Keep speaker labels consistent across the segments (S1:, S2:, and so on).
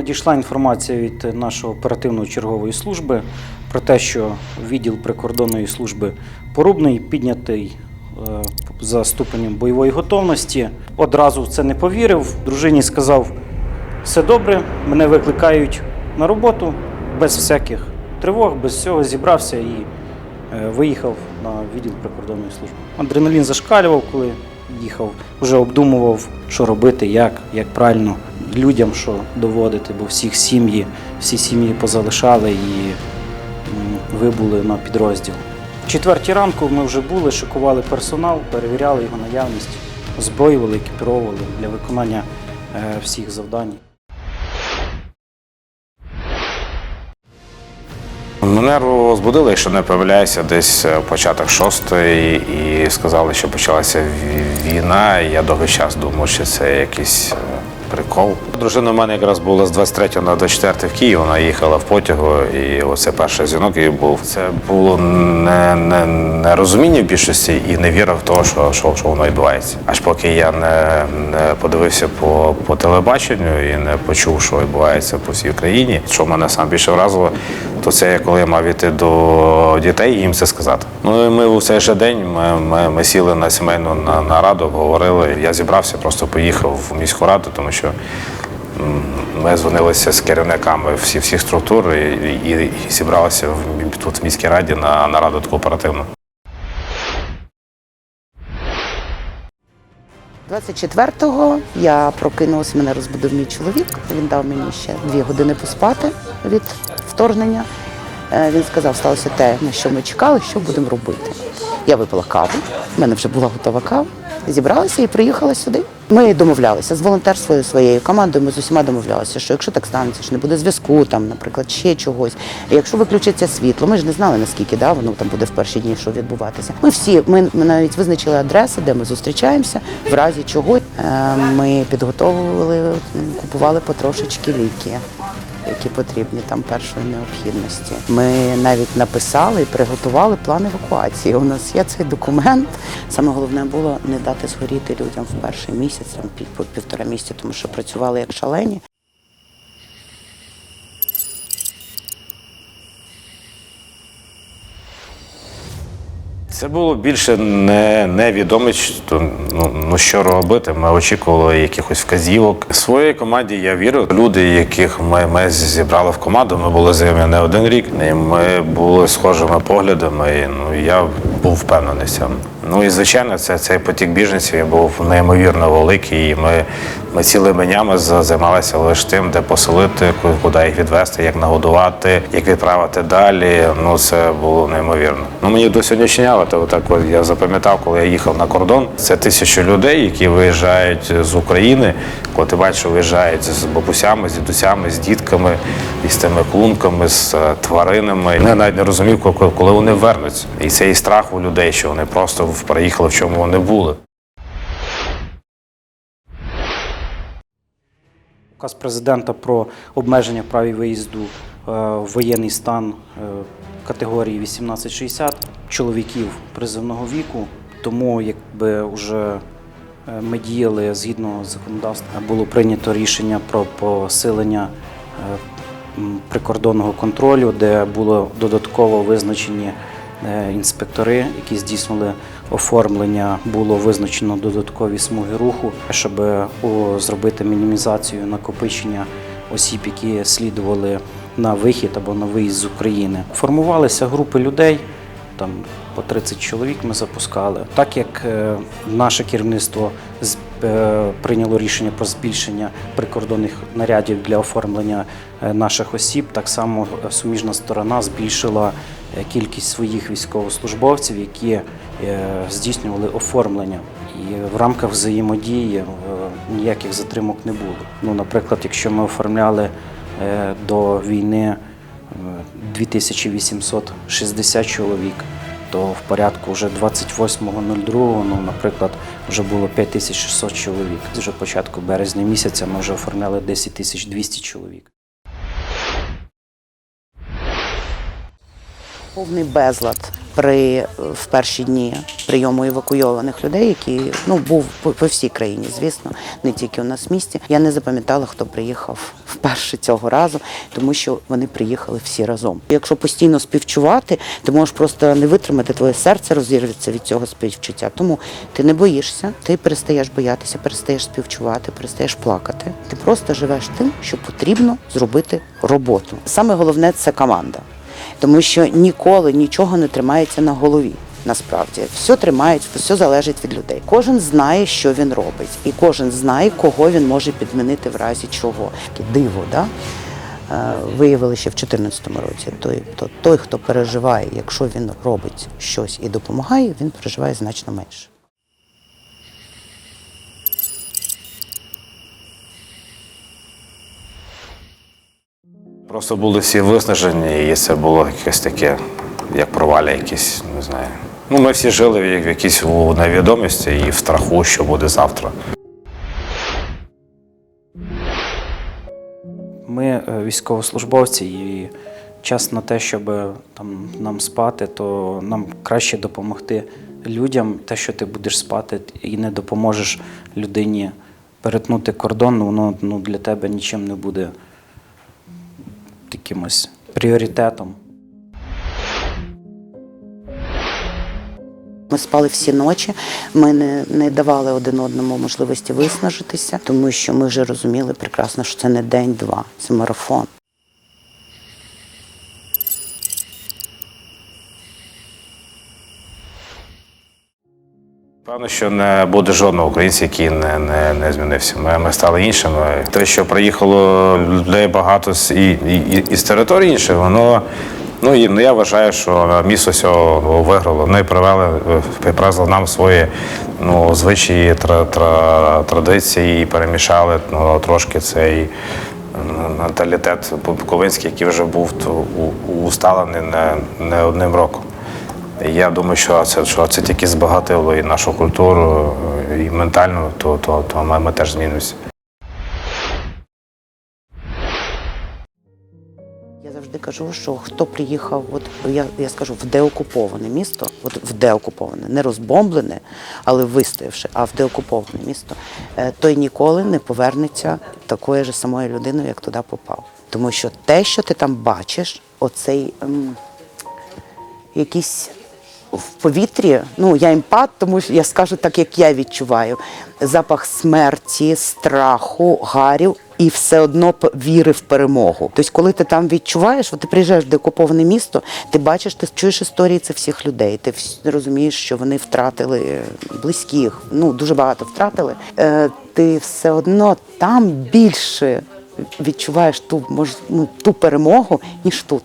S1: Надійшла інформація від нашої оперативної чергової служби про те, що відділ прикордонної служби Порубний піднятий е, за ступенем бойової готовності. Одразу в це не повірив. Дружині сказав: все добре, мене викликають на роботу без всяких тривог, без всього зібрався і е, виїхав на відділ прикордонної служби. Адреналін зашкалював, коли їхав, вже обдумував, що робити, як, як правильно людям що доводити, бо всіх сім'ї, всі сім'ї позалишали і вибули на підрозділ. Четвертій ранку ми вже були, шикували персонал, перевіряли його наявність, озброювали, екіпіровували для виконання е, всіх завдань.
S2: Мене розбудили, якщо не помиляюся, десь е, початок шостої, і сказали, що почалася війна. І я довгий час думав, що це якийсь е, прикол. Дружина в мене якраз була з 23 на 24 в Київ, вона їхала в потягу, і оце перший дзвінок її був. Це було не, не, не розуміння в більшості і не віра в те, що, що, що воно відбувається. Аж поки я не, не подивився по, по телебаченню і не почув, що відбувається по всій Україні, що мене сам більше вразило, то це коли я мав іти до дітей і їм це сказати. Ну і ми у цей же день ми, ми, ми сіли на сімейну на- нараду, обговорили. Я зібрався, просто поїхав в міську раду, тому що ми дзвонилися з керівниками всі, всіх структур і, і, і зібралися в, тут в міській раді на нараду таку оперативну.
S3: 24-го я прокинулася, мене розбудив мій чоловік. Він дав мені ще дві години поспати від вторгнення. Е, Він сказав, сталося те, на що ми чекали, що будемо робити. Я випила каву, в мене вже була готова кава. Зібралася і приїхала сюди. Ми домовлялися з волонтерською своєю командою. Ми з усіма домовлялися, що якщо так станеться, що не буде зв'язку, там, наприклад, ще чогось. Якщо виключиться світло, ми ж не знали наскільки да, воно там буде в перші дні, що відбуватися. Ми всі ми, ми навіть визначили адреси, де ми зустрічаємося. В разі чого е, ми підготовували, купували потрошечки ліки. Які потрібні там першої необхідності. Ми навіть написали і приготували план евакуації. У нас є цей документ. Саме головне було не дати згоріти людям в перший місяць, там пів- півтора місяця, тому що працювали як шалені.
S2: Це було більше не, невідомість, то, ну, ну що робити. Ми очікували якихось вказівок. Своїй команді я вірю. Люди, яких ми, ми зібрали в команду, ми були з ними не один рік. І ми були схожими поглядами. І, ну, я був впевнений цьому. Ну і звичайно, це цей потік біженців був неймовірно великий. І ми, ми цілими днями за- займалися лише тим, де поселити, ку- куди їх відвезти, як нагодувати, як відправити далі. Ну це було неймовірно. Ну мені до сьогоднішнього, то так от я запам'ятав, коли я їхав на кордон. Це тисячі людей, які виїжджають з України. Коли ти бачиш, виїжджають з бабусями, з дідусями, з дітками, із тими клунками, з е, тваринами. Я навіть не розумів, коли- вони вернуться. І цей страх у людей, що вони просто в- приїхали, в чому вони були.
S1: Указ президента про обмеження праві виїзду е, в воєнний стан е, категорії 18-60 чоловіків призовного віку. Тому якби вже е, ми діяли згідно законодавства, було прийнято рішення про посилення прикордонного контролю, де було додатково визначені інспектори, які здійснили оформлення, було визначено додаткові смуги руху, щоб зробити мінімізацію накопичення осіб, які слідували на вихід або на виїзд з України. Формувалися групи людей, там по 30 чоловік ми запускали. Так як е, наше керівництво е, прийняло рішення про збільшення прикордонних нарядів для оформлення е, наших осіб, так само суміжна сторона збільшила кількість своїх військовослужбовців, які здійснювали оформлення. І в рамках взаємодії ніяких затримок не було. Ну, наприклад, якщо ми оформляли до війни 2860 чоловік, то в порядку вже 28.02, ну, наприклад, вже було 5600 чоловік. Вже початку березня місяця ми вже оформляли 10200 чоловік.
S3: Повний безлад при в перші дні прийому евакуйованих людей, які ну був по, по всій країні, звісно, не тільки у нас в місті. Я не запам'ятала, хто приїхав вперше цього разу, тому що вони приїхали всі разом. Якщо постійно співчувати, ти можеш просто не витримати, твоє серце розірветься від цього співчуття. Тому ти не боїшся, ти перестаєш боятися, перестаєш співчувати, перестаєш плакати. Ти просто живеш тим, що потрібно зробити роботу. Саме головне це команда, тому що ніколи нічого не тримається на голові. Насправді все тримається, все залежить від людей. Кожен знає, що він робить, і кожен знає, кого він може підмінити в разі чого. Таке диво, да? Е, виявили ще в 2014 році. Той, то, той, хто переживає, якщо він робить щось і допомагає, він переживає значно менше.
S2: Просто були всі виснажені, і це було якесь таке, як проваля якісь, не знаю. Ну, ми всі жили в якійсь у невідомості і в страху, що буде завтра.
S1: Ми е, військовослужбовці, і час на те, щоб е, там нам спати, то нам краще допомогти людям. Те, що ти будеш спати і не допоможеш людині перетнути кордон, воно ну, для тебе нічим не буде якимось пріоритетом.
S3: Ми спали всі ночі. Ми не, не давали один одному можливості виснажитися, тому що ми вже розуміли прекрасно, що це не день-два, це марафон.
S2: Певно, що не буде жодного українця, який не, не, не змінився. Ми, ми стали іншими. Те, що приїхало людей багато з і, і, і з території інших, воно ну і ну, я вважаю, що місто цього виграло. Вони привели, е, привезли нам свої ну, звичаї, тра, тра, традиції і перемішали ну, трошки цей. м, Менталітет буковинський, який вже був то, у- усталений не, не одним роком. Я думаю, що це, що це тільки збагатило і нашу культуру, і ментально, то, то, то ми, ми теж змінимося.
S3: Я завжди кажу, що хто приїхав, от я, я скажу, в деокуповане місто, от в деокуповане, не розбомблене, але вистоявши, а в деокуповане місто, е, той ніколи не повернеться такою ж самою людиною, як туди попав. Тому що те, що ти там бачиш, оцей ем, якийсь в повітрі, ну я емпат, тому що я скажу так, як я відчуваю. Запах смерті, страху, гарів і все одно віри в перемогу. Тобто, коли ти там відчуваєш, ти приїжджаєш в деокуповане місто, ти бачиш, ти чуєш історії цих всіх людей. Ти розумієш, що вони втратили близьких, ну дуже багато втратили. Е, ти все одно там більше відчуваєш ту ну, ту перемогу, ніж тут.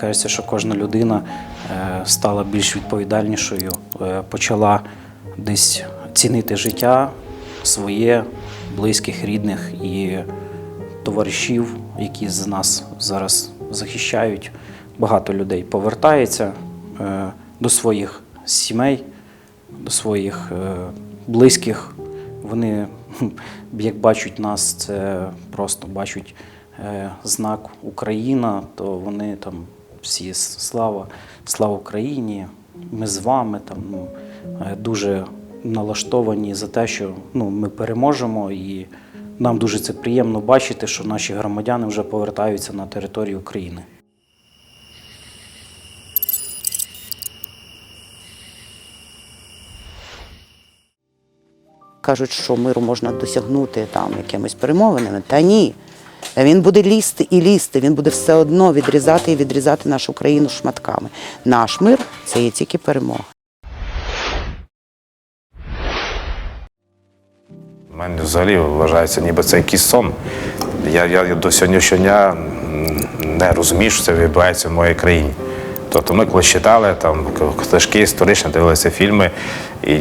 S1: Кажеться, що кожна людина е, стала більш відповідальнішою, е, почала десь цінити життя своє, близьких, рідних і товаришів, які з нас зараз захищають. Багато людей повертається е, до своїх сімей, до своїх близьких. Вони, як бачать нас, це просто бачать знак Україна, то вони там всі слава, слава Україні, ми з вами там ну, е, дуже налаштовані за те, що ну, ми переможемо, і нам дуже це приємно бачити, що наші громадяни вже повертаються на територію України.
S3: кажуть, що миру можна досягнути там якимись перемовинами. Та ні. Він буде лізти і лізти, він буде все одно відрізати і відрізати нашу країну шматками. Наш мир це є тільки перемога.
S2: У мене взагалі вважається, ніби це якийсь сон. Я, я до сьогоднішнього дня не розумію, що це відбувається в моїй країні. Тобто ми коли читали там книжки історичні, дивилися фільми і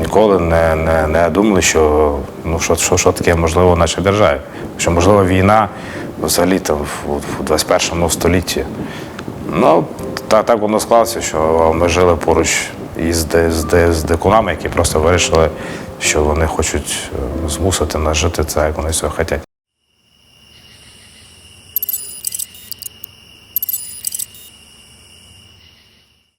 S2: ніколи не, не, не думали, що, ну, що, що, що таке можливо в нашій державі. Що можливо війна взагалі там в, в 21 столітті. Ну, та, так воно склалося, що ми жили поруч із, з, з дикунами, які просто вирішили, що вони хочуть е, змусити нас жити це, як вони цього хочуть.